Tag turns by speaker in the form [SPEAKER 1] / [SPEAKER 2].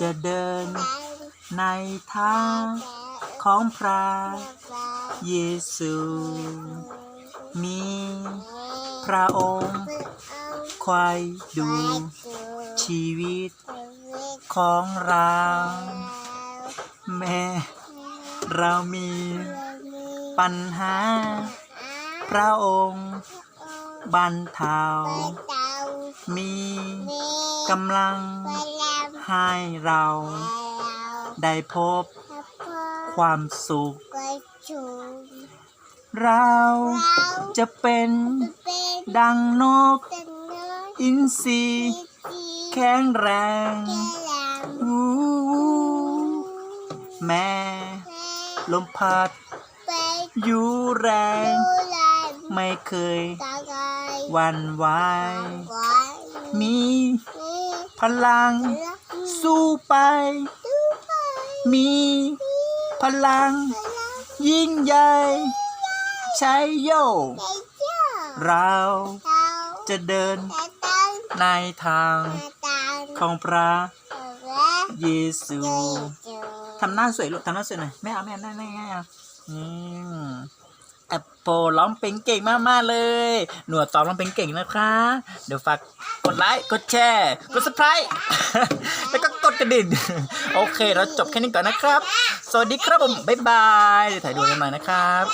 [SPEAKER 1] จะเดินในทางของพระเยซู มีพระองค์คอยดูชีวิตของเรา แม่เรามีปัญหา พระองค์บรรเทามีกำลัง ให้เราได้พบความสุข เราจะเป็นดังนก อินทรีแข็งแรงวู้แม่ลมพัดอยู่แรง ไม่เคยหวันไหวมีพลัง สู้ไป มีพลัง ยิ่งใหญ่ใช้โย เราจะเดินในทางของพระเยซูทำหน้าสวยลูกทำหน้าสวยหน่อยไม่เอาไม่เอาไม่เอาไม่เอานี่แอป โปร้องเพลงเก่งมากๆเลย หนวดตอบร้องเพลงเก่งนะคะ เดี๋ยวฝากกดไลค์ กดแชร์ กดซับสไครต์แล้วก็กดกระดิ่ง โอเค เราจบแค่นี้ก่อนนะครับ สวัสดีครับผม บ๊ายบายเดี๋ยวถ่ายดูกันหน่อยนะครับ